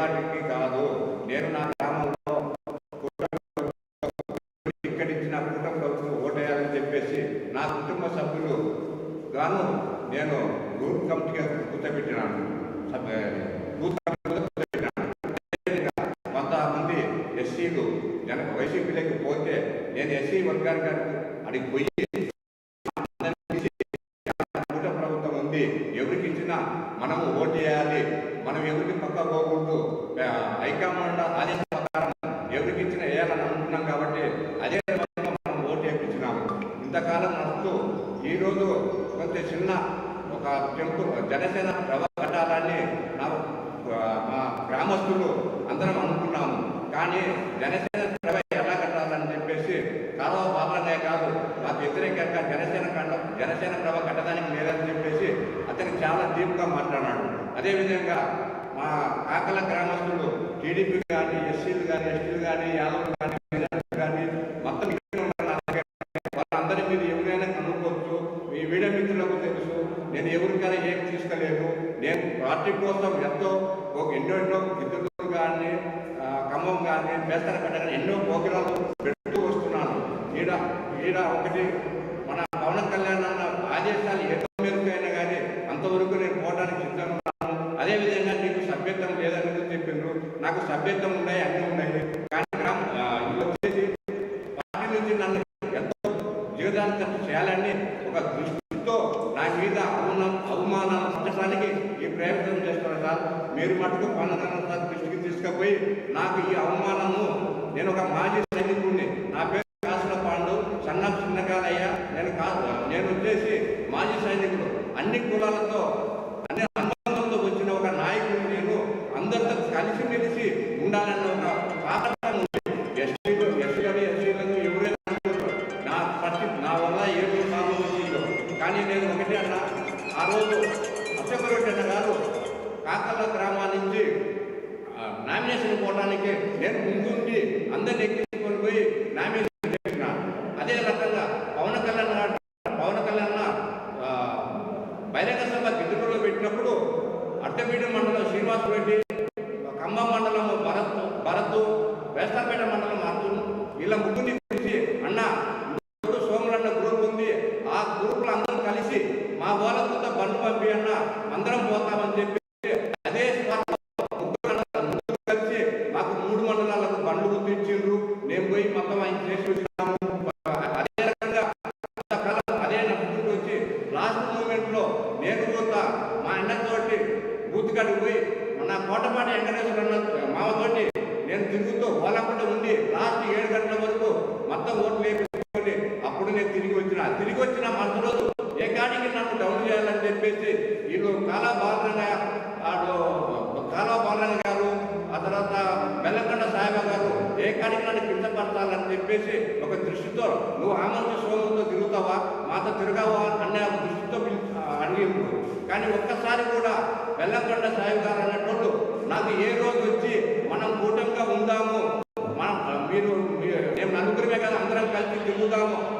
డిపార్ట్మెంట్ని కాదు. నేను నా జనసేన ప్రభ కట్టడానికి లేదని చెప్పేసి అతను చాలా డీప్గా మాట్లాడాడు. అదేవిధంగా మా కాకల గ్రామస్తులు టీడీపీ కానీ ఎస్సీలు కానీ ఎస్టీలు కానీ యాదవ్ కానీ కానీ మొత్తం వాళ్ళందరి మీద ఎవరైనా కనుక్కోవచ్చు. మీ వీడియో మిత్రులకు తెలుసు. నేను ఎవరికైనా ఏం తీసుకోలేదు. నేను పార్టీ కోసం ఎంతో ఎన్నో ఎన్నో విద్యుత్ కానీ ఖమ్మం కానీ మేస్తర మీరు మటుకు పన్నదానం దృష్టికి తీసుకుపోయి నాకు ఈ అవమానము నేను ఒక మాజీ కానీ ఒక్కసారి కూడా వెల్లంకొండ సాయి గారు అన్నట్టు నాకు ఏ రోజు వచ్చి మనం కూటమిగా ఉందాము మనం మీరు మేము నలుగురిమే కదా అందరం కలిసి తిరుగుదాము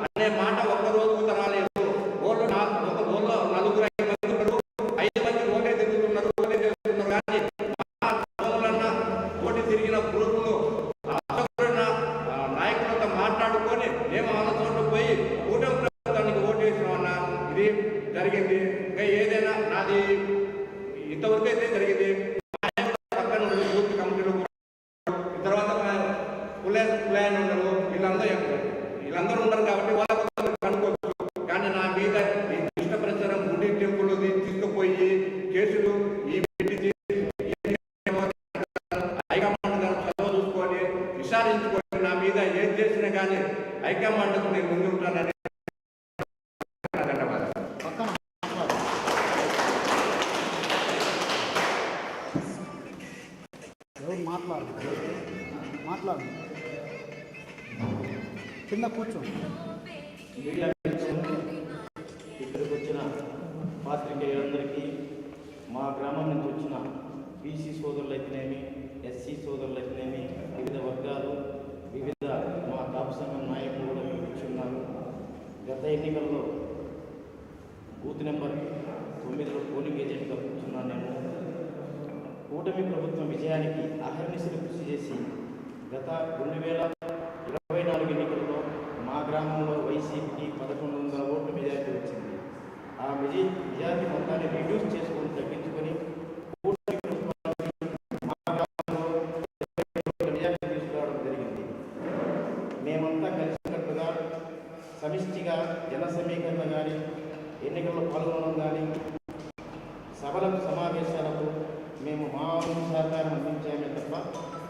మీద ఏం చేసినా కానీ హైకమాండ్కు నేను ముందు ఉంటానని మాట్లాడు మాట్లాడు కింద కూర్చో. రెండు వేల ఇరవై నాలుగు ఎన్నికల్లో మా గ్రామంలో వైసీపీకి పదకొండు వందల ఓట్లు మెజార్టీ వచ్చింది. ఆ మెజీ మెజార్టీ మొత్తాన్ని రిడ్యూస్ చేసుకొని తగ్గించుకొని మేమంతా కలిసికట్టుగా సమిష్టిగా జన సమీకరణ కానీ ఎన్నికల్లో పాల్గొనడం కానీ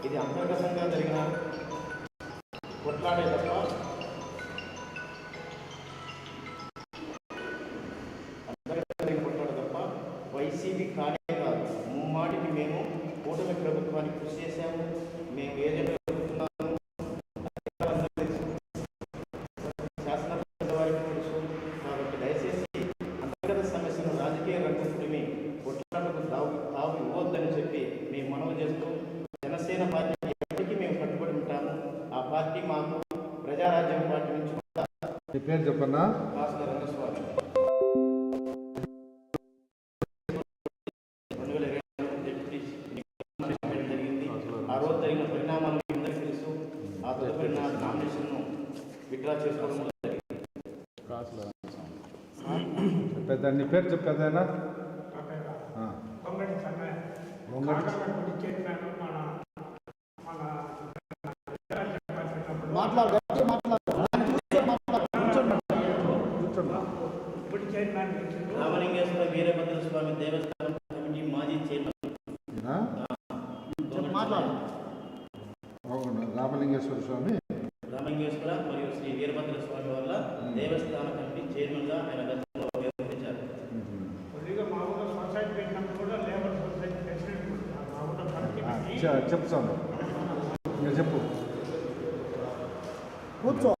ఇది అంతర్గతంగా జరిగిన పార్టీ మాకు ప్రజారాజ్యం పార్టీ నుంచి నీ పేరు చెప్పన్నా? జరిగింది. ఆ రోజు పరిణామాలు మీ అందరికీ తెలుసు. ఆ తదుపరి నా పెద్ద నీ పేరు. చెప్తాను ఇంకా చెప్పు. కూర్చో.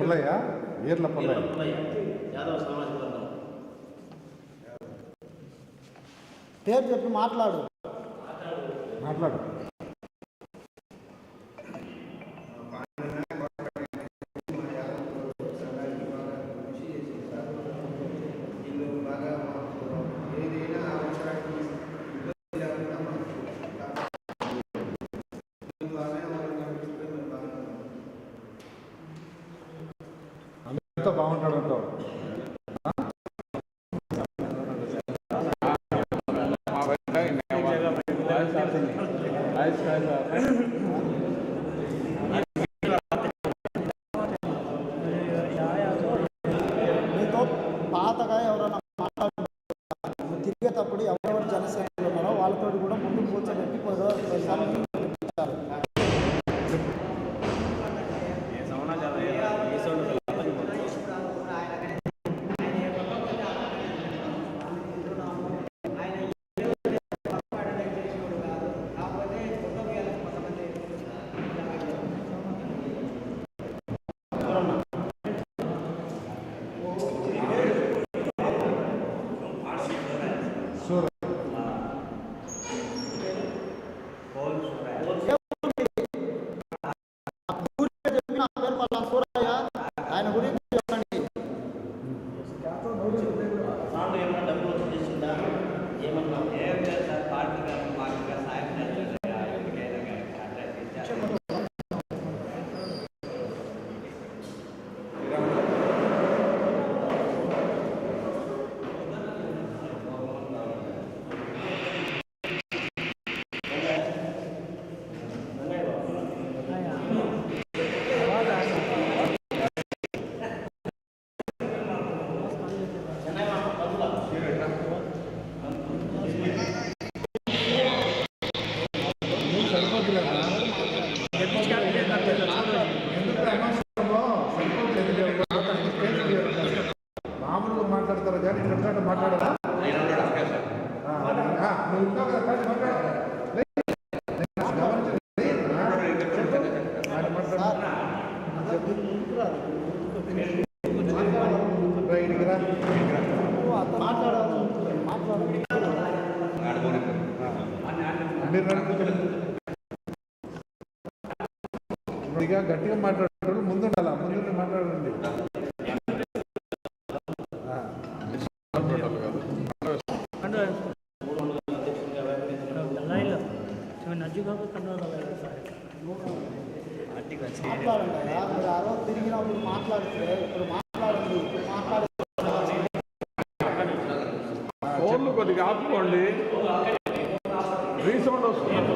పుల్లయ్య? వీర్ల పుల్లయ్య. పేరు చెప్పి మాట్లాడు. మాట్లాడు. బాగుంటాడు మాట్లాడండి మాట్లాడితే ఇప్పుడు కొద్దిగా ఆపుకోండి. రీసౌండ్ వస్తుంది.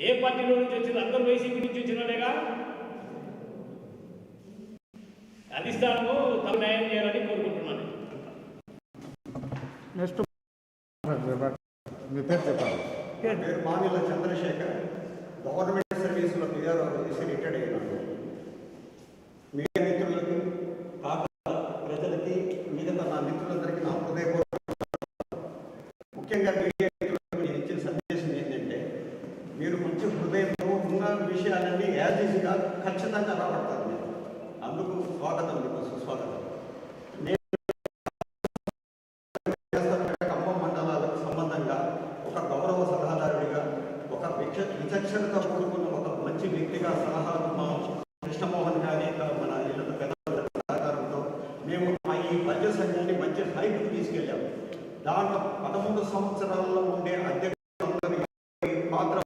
ఏ పార్టీలో నుంచి వచ్చిన అందరూ వైసీపీ నుంచి వచ్చినాడేగా? అధిష్టానము తమ న్యాయం చేయాలని కోరుకుంటున్నాను. నెక్స్ట్. మీ పేరు చెప్పాలి పేరు. మామిల చంద్రశేఖర్. గవర్నమెంట్ సర్వీస్లో పిఆర్ రిటైర్డ్ అయినాను ఈ పంచ సంఘాన్ని మంచి హైపుకు తీసుకెళ్ళాం దాంట్లో పదమూడు సంవత్సరాల్లో ఉండే అధ్యక్ష పాత్ర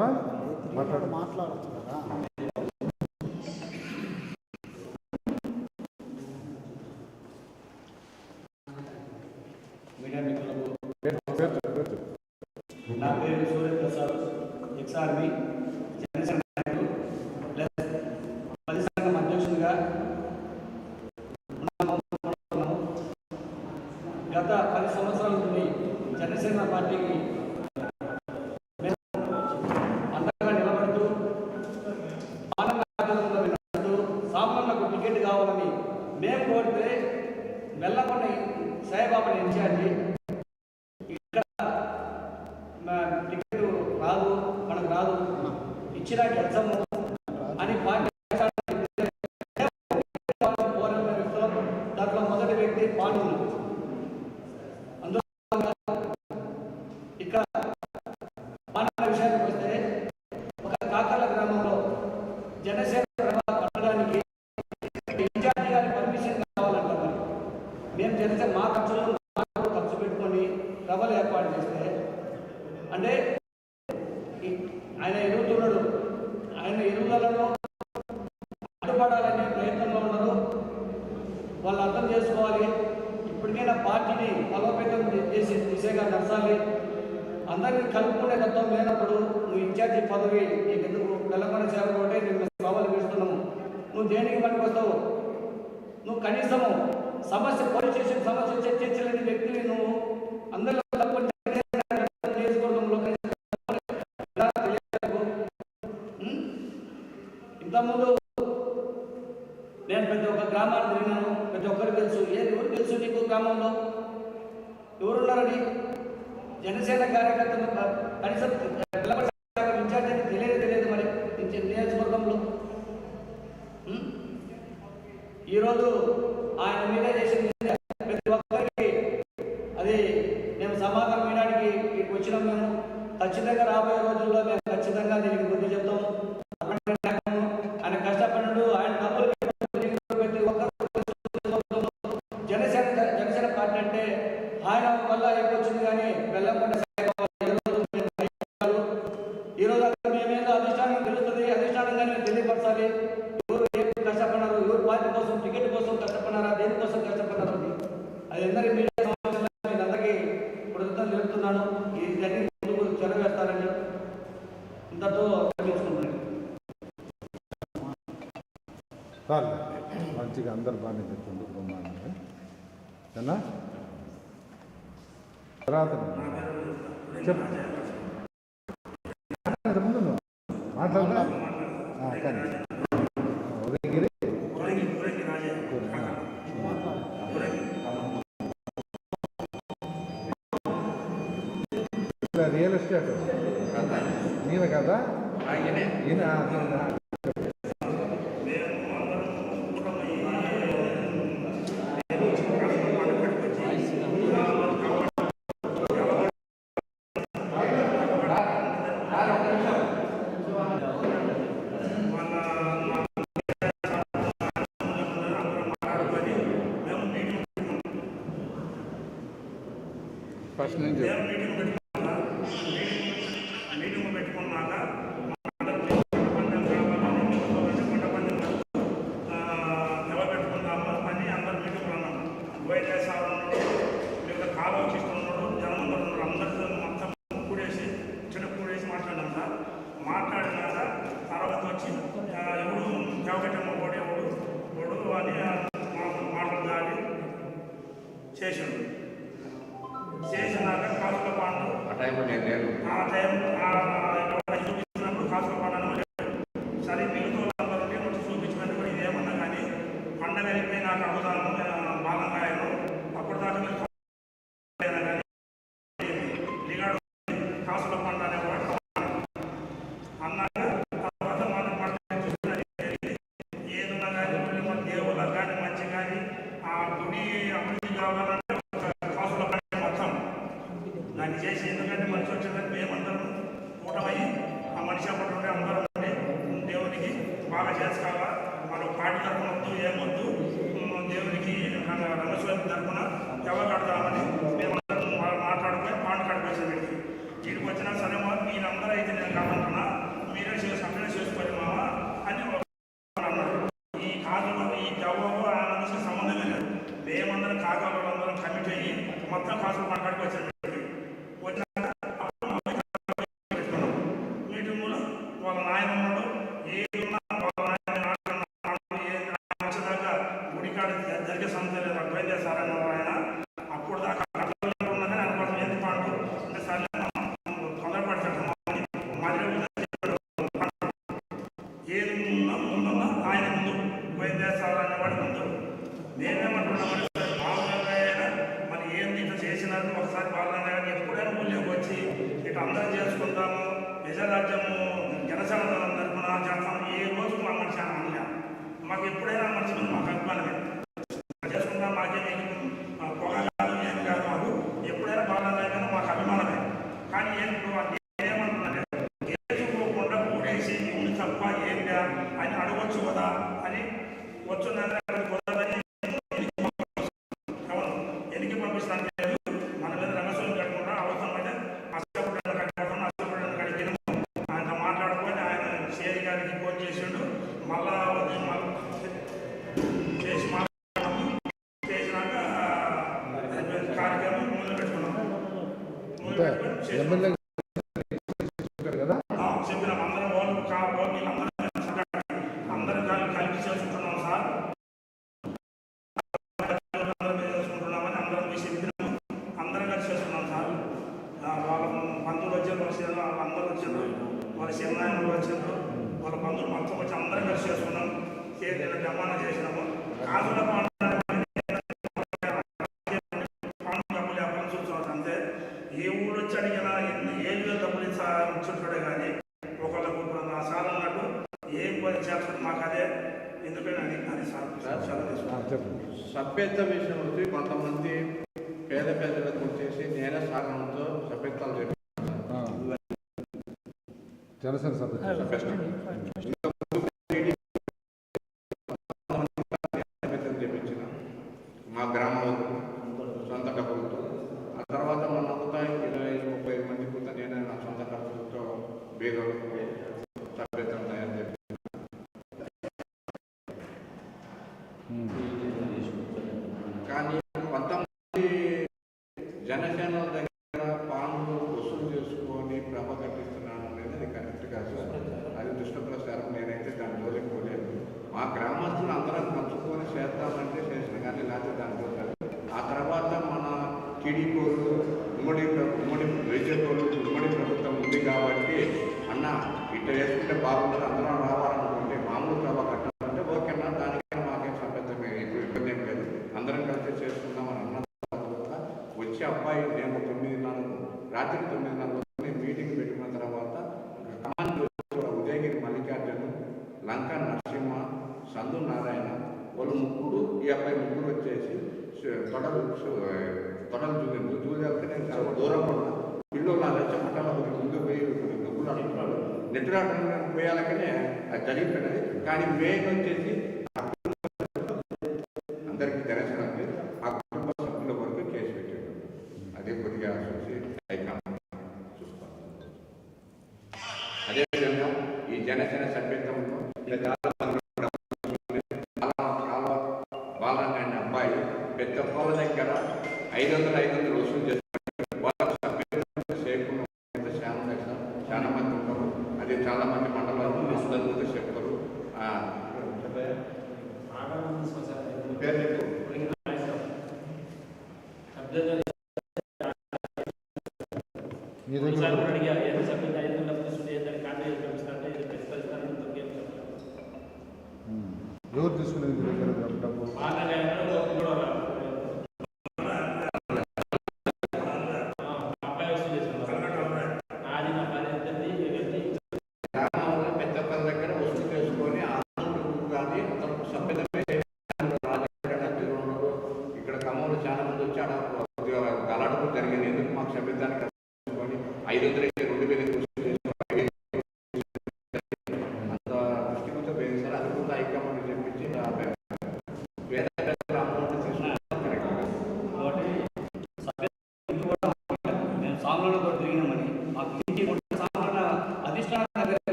అర్థమా మాట్లాడచ్చు కదా. లోపల ఇన్ఛార్జి ఇక్కడ టికెట్ రాదు మనకు రాదు. ఇచ్చినాక ఎగ్జామ్ ద్వారా చేరకుంటే నేను సవాలు విడుస్తున్నాము నువ్వు దేనికి పనికొస్తావు? నువ్వు కనీసము సమస్య పోలీస్ స్టేషన్ సమస్య చర్చించలేని వ్యక్తిని నువ్వు అందరూ అంటే ఆయన వల్ల ఎక్కువ వచ్చింది కానీ వెళ్ళకుండా 啊，చూపించినప్పుడు సరే చూపించినట్టు కూడా ఇదేమన్నా కానీ పండగ వెళ్ళిపోయి నాకు అవదాను మొత్తం భాషలు మాట్లాడుకోవచ్చు రవాణా చేసినాము. కాసుల అంతే ఏ ఊరు వచ్చి అడిగినా ఎన్ని ఏళ్ళు డబ్బులు ఇచ్చుంటాడే కానీ ఒకళ్ళకు నా సార్ అన్నట్టు ఏం పని చేస్తాడు మాకు అదే. ఎందుకని అని అని విషయం వచ్చి కొంతమంది పేద పేదలకు వచ్చేసి నేనే సాగనంతో సభ్యత్వాలు చెప్పి ಜನಶನದ దరిద్రుడది కానీ మేఘం వచ్చేసి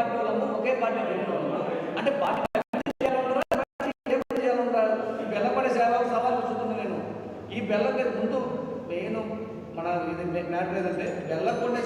పార్టీ వాళ్ళందరూ ఒకే పార్టీ అంటే పార్టీ ఈ బెల్లపడే సేవలు సవాల్ చూస్తున్నాను నేను. ఈ బెల్లం ముందు మెయిన్ మన ఇది మ్యాటర్ ఏదంటే బెల్లం కొండే